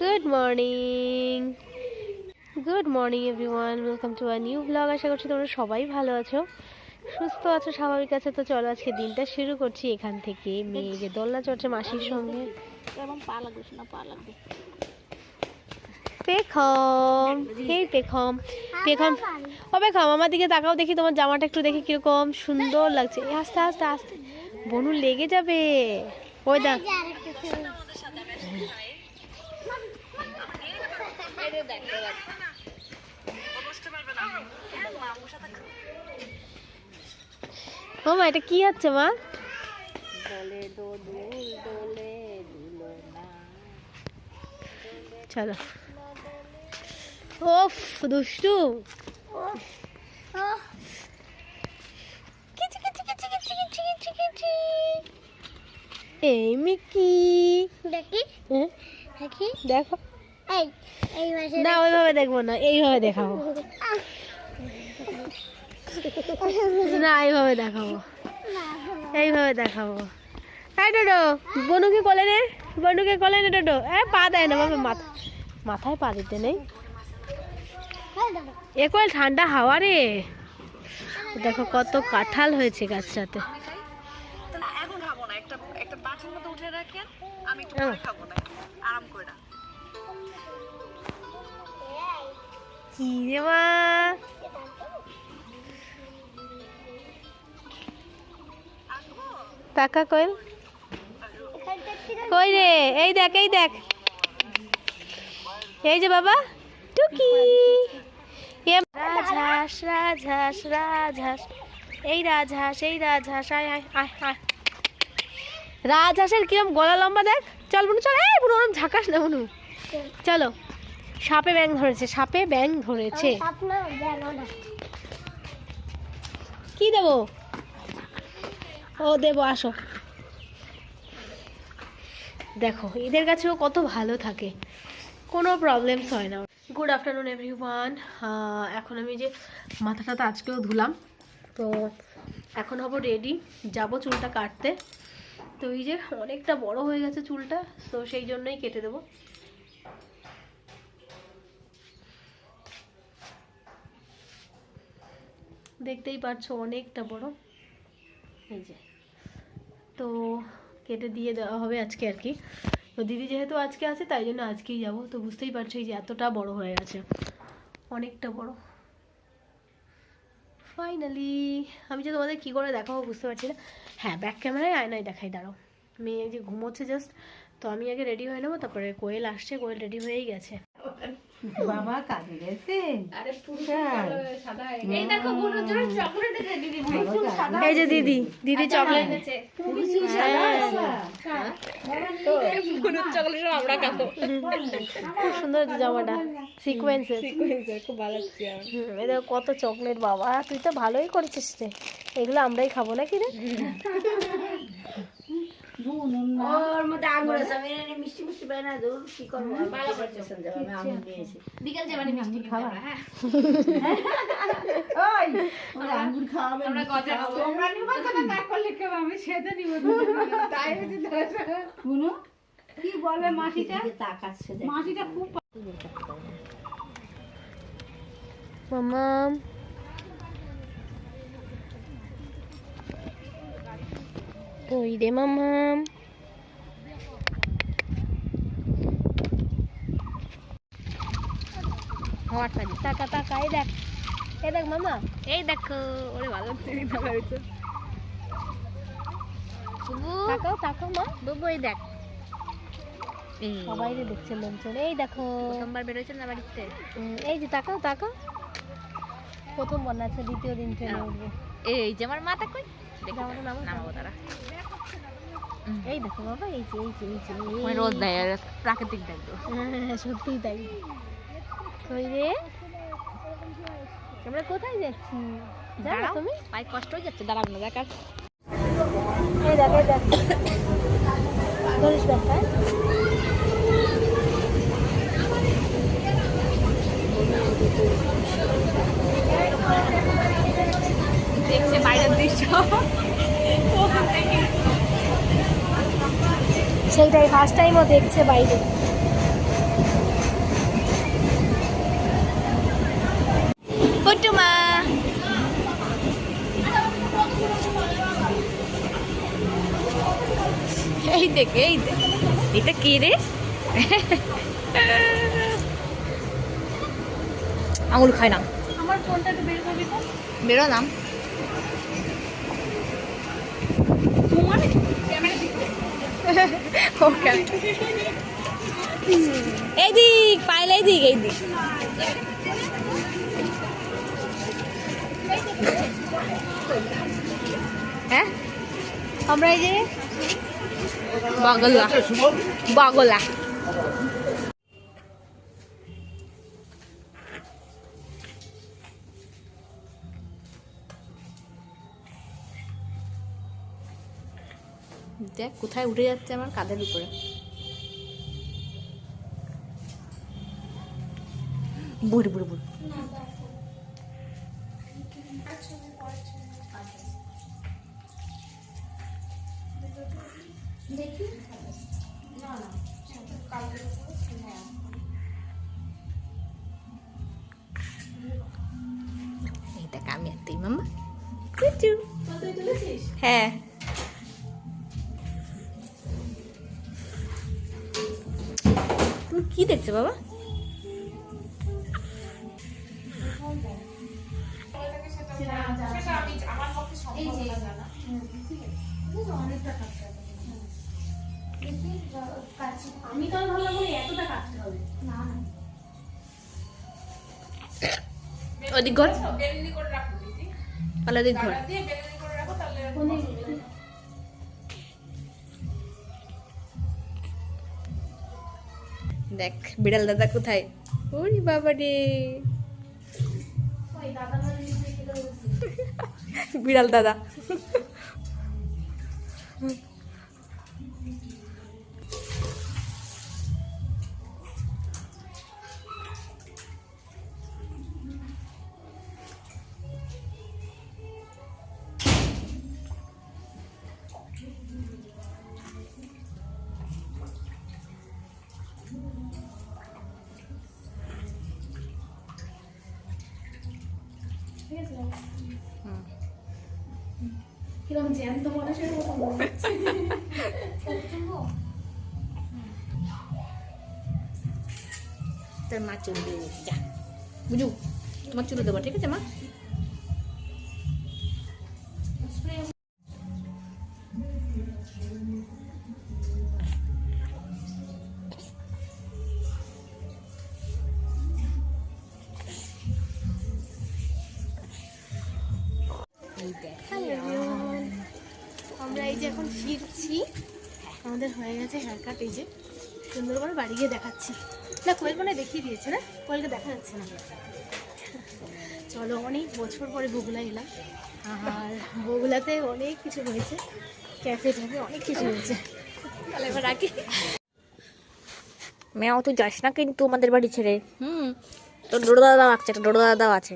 Good morning good morning everyone welcome to our new blog আশা করছি তোমরা সবাই ভালো আছো। সুস্থ আছো স্বাভাবিক আছে। তো চলো আজকে দিনটা শুরু করছি এখান থেকে। মেয়ে যে দোলনা চড়ছে মাসির সঙ্গে। পা লাগবে শোনা পা লাগবে। পেখম। হেই পেখম। পেখম। ও পেখম আমার দিকে তাকাও দেখি। তোমার জামাটা একটু দেখি কীরকম সুন্দর লাগছে। আস্তে আস্তে আস্তে। বনু লেগে যাবে। ওই দেখ ও মা এটা কি হচ্ছে মা? চলো। ওফ দুষ্টু। কিচি কিচি কিচি কিচি কিচি কিচি কিচি। এই মিকি। দেখি। হ্যাঁ দেখি। দেখো। এই এই মাসে না ওইভাবে দেখব না এইভাবে দেখাবো। না এইভাবে দেখাবো। এইভাবে দেখাবো। এই ডোডো বনুকে কোলে নে বনুকে কোলে নে ডোডো। এ পা দেয় না বাবা মাথা মাথায় পা দিতে নেই। এ কোল ঠান্ডা হাওয়া রে। দেখো কত কাঁঠাল হয়েছে গাছটাতে এখন খাব না একটা একটা বাটির মধ্যে উঠে রাখেন আমি একটু পরে খাব না আরাম করে কি রে মা? টাকা কইল কই রে? এই দেখ এই দেখ। এই যে বাবা টুকি। রাজহাঁস রাজহাঁস রাজহাঁস। এই রাজহাঁস এই রাজহাঁস আয় আয় আয় আয়। রাজহাঁসের কিরম গলা লম্বা দেখ। চল বুনু চল। এই বুনু ওরম ঝাঁকাস না বুনু। চলো। সাপে ব্যাং ধরেছে সাপে ব্যাং ধরেছে। কি দেবো? ও দেবো আসো। দেখো এদের কাছেও কত ভালো থাকে। কোনো প্রবলেমস হয় না। গুড আফটারনুন এভরিওয়ান এখন আমি যে মাথাটা তো আজকেও ধুলাম তো এখন হব রেডি যাব চুলটা কাটতে। তো এই যে অনেকটা বড় হয়ে গেছে চুলটা, তো সেই জন্যই কেটে দেবো। দেখতেই পাচ্ছ অনেকটা বড়। এই যে, তো কেটে দিয়ে দেওয়া হবে আজকে আর কি। তো দিদি যেহেতু আজকে আছে, তাই জন্য আজকেই যাব। তো বুঝতেই পারছ এই যে এতটা বড় হয়ে গেছে। অনেকটা বড়। ফাইনালি আমি যে তোমাদের কী করে দেখাবো বুঝতে পারছি না। হ্যাঁ ব্যাক ক্যামেরায় আয়নায় দেখাই দাঁড়াও। মেয়ে যে ঘুমোচ্ছে জাস্ট তো আমি আগে রেডি হয়ে নেব তারপরে কোয়েল আসছে কোয়েল রেডি হয়েই গেছে। বাবা কাজে গেছে এই যে দিদি দিদি চকলেট খুব। সুন্দর তো খুব ভালো লাগছে কত চকলেট বাবা। তুই তো ভালোই করেছিস রে। এগুলো আমরাই খাব নাকি রে? ওর মধ্যে আঙুর আছে আমি এনে মিষ্টি মিষ্টি বানা দূর কি করব? ভালো করতেছেন যাবে আমি আঙুর নিয়েছি বিকেল যাবে আমি খাওয়া হ্যাঁ। ওই ওরা আঙুর খাওয়াবে আমরা গজা খাব। তোমরা নিবা তো না করলে কেউ আমি সেটা নিব তাই হচ্ছে শুনো কি বলে মাসিটা তাকাচ্ছে মাসিটা খুব মামাম ওই রে মামাম টাকা টাকা এই দেখ এই দেখ মামা এই দেখো ওরে ভালো হয়েছে তাকাও তাকাও মা বাবু এই দেখ সবাই রে দেখছে লোকজন এই দেখো। প্রথমবার বেরোয়েছেন না বাড়িতে? এই যে তাকাও তাকাও। প্রথম বানাচ্ছে দ্বিতীয় দিন ট্রেনে। উঠবো। এই যে আমার মাথা কই দেখো জামাটা নামাও। নামাবো তারা। এই দেখো বাবা এই যে এই যে এই যে ওই রোদ দেয় আর প্রাকৃতিক দেখব হ্যাঁ সত্যিই তাই। কই রে? আমরা কোথায় যাচ্ছি? দাঁড়াও তুমি? পায়ে কষ্ট হয়ে যাচ্ছে দাঁড়াবো না দেখ। এই দেখ দেখ। ধরিস ব্যাগটা দেখছে বাইরের দৃশ্য। সেইটাই ফার্স্ট টাইমও দেখছে বাইরে। এই দেখ এই দেখ। এটা কি রে? আঙুল খায় না। আমার ফোনটা একটু বের করবি তো বেরো না। এইদিক পাইলে এইদিক এইদিক। হ্যাঁ? আমরা এই যে বাগলা। বাগলা। দেখ কোথায় উঠে যাচ্ছে আমার কাঁধের উপরে। বুড়ি বুড়ি বুড়ি। এই দেখ আমি আর তুই মামা হ্যাঁ। তুমি কি দেখছ বাবা? আমি তো ভাবলাম এতটা কাটতে হবে। ওদিক ঘর। পালা দিক ঘর। দেখ বিড়াল দাদা কোথায়? ওরে বাবা রে বিড়াল দাদা। কীরকম জ্যান্ত মানুষের মতো। তোর মা চুল দিয়ে যা বুঝু তোমার চুলে দেবো ঠিক আছে মা আমাদের হয়ে গেছে হেয়ার কাট এই যে সুন্দর করে বাড়ি গিয়ে দেখাচ্ছি। না কোয়েল মনে দেখিয়ে দিয়েছে না? কোয়েলকে দেখা যাচ্ছে না। চলো অনেক বছর পরে বগুলা এলাম। আর বগুলাতে অনেক কিছু হয়েছে ক্যাফে ট্যাফে অনেক কিছু হয়েছে তাহলে এবার রাখি। মেয়াও তুই যাস না কিন্তু আমাদের বাড়ি ছেড়ে। হুম তোর ডোডো দাদাও আছে একটা ডোডো দাদাও আছে।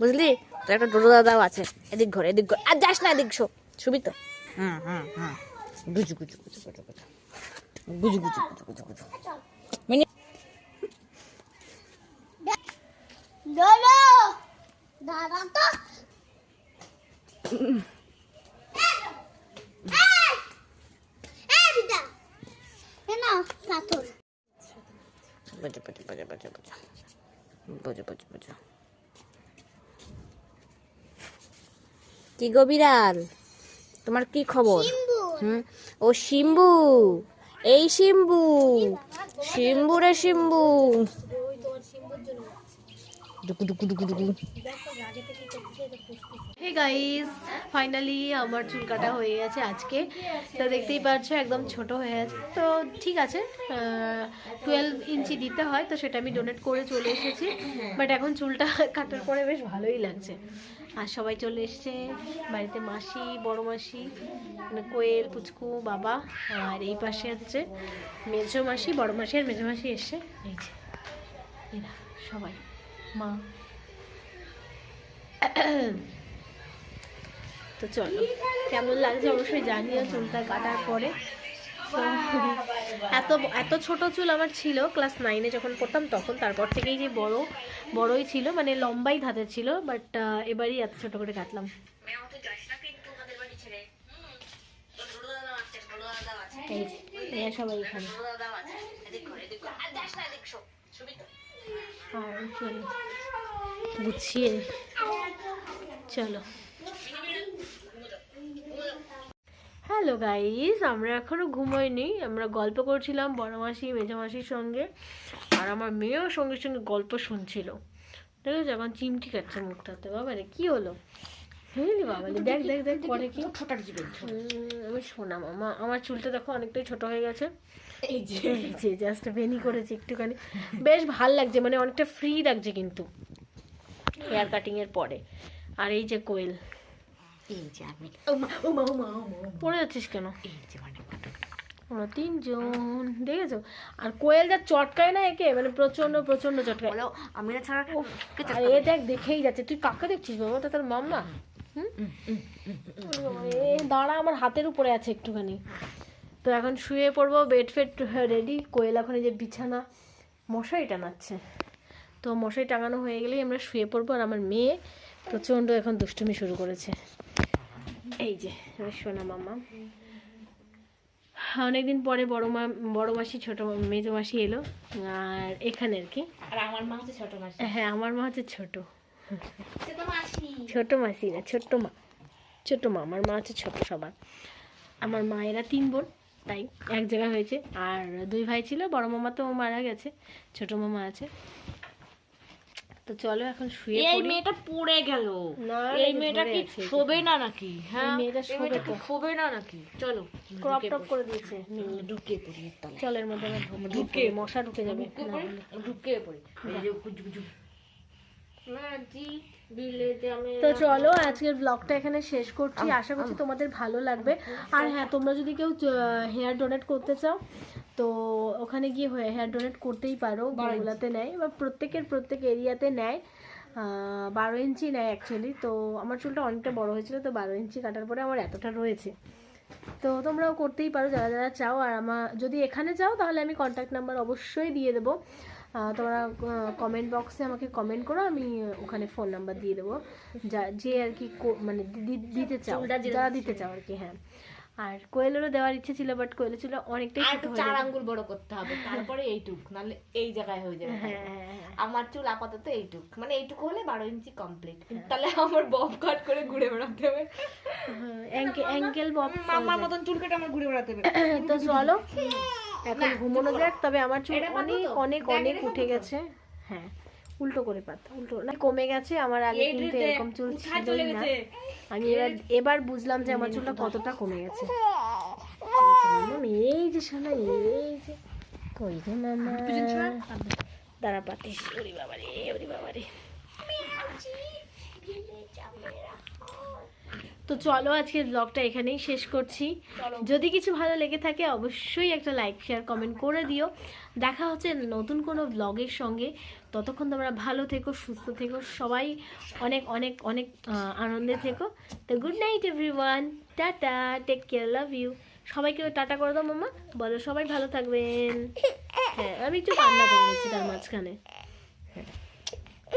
বুঝলি? তোর একটা ডোডো দাদাও আছে। এদিক ঘর এদিক ঘর। আর যাস না এদিক শো। শুবি তো? হুম হুম হুম। গুজু গুজু গুজু গুজু গুজু গুজু গুজু গুজু গুজু গুজু মিনি দাদা দাদা তো বুঝু বুঝু কি গো তোমার কি খবর হুম ও শিম্বু এই শিম্বু শিম্বু রে শিম্বু। দুকু ডুকু ডুকু দুকু। গাইস ফাইনালি আমার চুল কাটা হয়ে গেছে আজকে। তো দেখতেই পাচ্ছ, একদম ছোট হয়ে গেছে। তো ঠিক আছে টুয়েলভ ইঞ্চি দিতে হয়, তো সেটা আমি ডোনেট করে চলে এসেছি। বাট এখন চুলটা কাটার পরে বেশ ভালোই লাগছে। আর সবাই চলে এসছে, বাড়িতে মাসি, বড় মাসি মানে কোয়েল, পুচকু, বাবা, আর এই পাশে হচ্ছে মেজো মাসি, বড় মাসি আর মেজো মাসি এসছে। এই যে, এরা সবাই, মা। তো চলো। কেমন লাগছে অবশ্যই জানিও চুলটা কাটার পরে। এত এত ছোট চুল আমার ছিল ক্লাস নাইনে যখন পড়তাম তখন, তারপর থেকেই যে বড়, বড়ই ছিল মানে লম্বাই ধাতের ছিল বাট এবারই এত ছোট করে কাটলাম। সবাই চলো চলো। হ্যালো গাইস আমরা এখনও ঘুমোইনি। আমরা গল্প করছিলাম বড় মাসি মেজো মাসির সঙ্গে আর আমার মেয়েও সঙ্গে সঙ্গে গল্প শুনছিল। দেখেছ এখন চিমটি কাটছে মুখটাতে বাবা রে কি হলো? বুঝলি বাবা দেখ দেখ দেখ পরে কি? উম, আমি শোনা মামা আমার চুলটা দেখো অনেকটাই ছোট হয়ে গেছে। এই যে। জাস্ট বেনি করেছে একটুখানি। বেশ ভালো লাগছে মানে অনেকটা ফ্রি লাগছে কিন্তু। হেয়ার কাটিং এর পরে। আর এই যে কোয়েল। এই যে আমি পড়ে যাচ্ছিস কেন? ওরা তিনজন দেখেছ? আর কোয়েল যা চটকায় না একে? মানে প্রচণ্ড প্রচণ্ড চটকায়। আমি ছাড়া এ দেখ দেখেই যাচ্ছে। তুই কাকে দেখছিস বাবা? ওটা তোর মাম্মা। এ দাঁড়া আমার হাতের উপরে আছে একটুখানি। তো এখন শুয়ে পড়ব বেড ফেড রেডি। কোয়েল এখন এই যে বিছানা মশারি টানাচ্ছে। তো মশারি টাঙানো হয়ে গেলেই আমরা শুয়ে পড়ব। আর আমার মেয়ে প্রচণ্ড এখন দুষ্টুমি শুরু করেছে। এই যে সোনা মামা। অনেকদিন পরে বড় মা বড় মাসি ছোট মা- মেজো মাসি এলো আর এখানে আর কি। আর আমার মা হচ্ছে ছোট মাসি। হ্যাঁ আমার মা হচ্ছে ছোট। ছোট মাসি। ছোট না ছোট্ট মা। ছোট মা আমার মা হচ্ছে ছোট সবার। আমার মায়েরা তিন বোন তাই এক জায়গায় হয়েছে। আর দুই ভাই ছিল বড় মামা তো মারা গেছে ছোট মামা আছে। তো চলো এখন শুয়ে এই মেয়েটা পড়ে গেল। না, এই মেয়েটা কি শোবে না নাকি? হ্যাঁ? মেয়েটা এই শোবে মেয়েটা কি শোবে না নাকি? চলো ক্রপ টপ করে দিয়েছে। ঢুকে পড়ি তলায়। চল এর মধ্যে আমরা ঢুকে মশা ঢুকে যাবে। ঢুকে পড়ি এই যে তো চলো আজকের ব্লগটা এখানে শেষ করছি। আশা করছি তোমাদের ভালো লাগবে। আর হ্যাঁ তোমরা যদি কেউ হেয়ার ডোনেট করতে চাও তো ওখানে গিয়ে হেয়ার ডোনেট করতেই পারো গুগলাতে নেয়। বা প্রত্যেকের প্রত্যেক এরিয়াতে নেয়। বারো ইঞ্চি নেয় অ্যাকচুয়ালি তো আমার চুলটা অনেকটা বড় হয়েছিল তো বারো ইঞ্চি কাটার পরে আমার এতটা রয়েছে। তো তোমরাও করতেই পারো যারা যারা চাও। আর আমার যদি এখানে চাও তাহলে আমি কন্ট্যাক্ট নাম্বার অবশ্যই দিয়ে দেবো। তোমরা কমেন্ট বক্সে আমাকে কমেন্ট করো আমি ওখানে ফোন নাম্বার দিয়ে দেবো। যা যে আর কি মানে দিতে চাও। যারা দিতে চাও আর কি হ্যাঁ। আর কোয়েলেরও দেওয়ার ইচ্ছে ছিল বাট কোয়েলের ছিল অনেকটাই আর ছোট হয়ে চার আঙ্গুল বড় করতে হবে তারপরে এইটুক নাহলে এই জায়গায় হয়ে যাবে। হ্যাঁ হ্যাঁ হ্যাঁ। আমার চুল আপাতত এইটুক মানে এইটুকু হলে বারো ইঞ্চি কমপ্লিট তাহলে আমার বব কাট করে ঘুরে বেড়াতে হবে। অ্যাঙ্কেল বব মামার মতন চুল কেটে আমার ঘুরে বেড়াতে হবে। তো চলো এখন ঘুমানো যাক তবে আমার চুল অনেক অনেক অনেক উঠে গেছে। হ্যাঁ। উল্টো করে পাতা উল্টো। না কমে গেছে আমার আগে কিন্তু এরকম চুল ছিল না। আমি এবার এবার বুঝলাম যে আমার চুলটা কতটা কমে গেছে। এই যে মামা, এই যে শোনা এই যে। কই রে মামা? দাঁড়া পাতে ওরে বাবা রে ওরে বাবা তো চলো আজকের ব্লগটা এখানেই শেষ করছি। যদি কিছু ভালো লেগে থাকে অবশ্যই একটা লাইক শেয়ার কমেন্ট করে দিও। দেখা হচ্ছে নতুন কোনো ব্লগের সঙ্গে। ততক্ষণ তোমরা ভালো থেকো সুস্থ থেকো। সবাই অনেক অনেক অনেক আনন্দে থেকো। তো good night everyone tata take care love you সবাইকে টাটা করে দাও মামা। বলো সবাই ভালো থাকবেন। হ্যাঁ আমি একটু কান্না করে নিচ্ছি তার মাঝখানে। হ্যাঁ।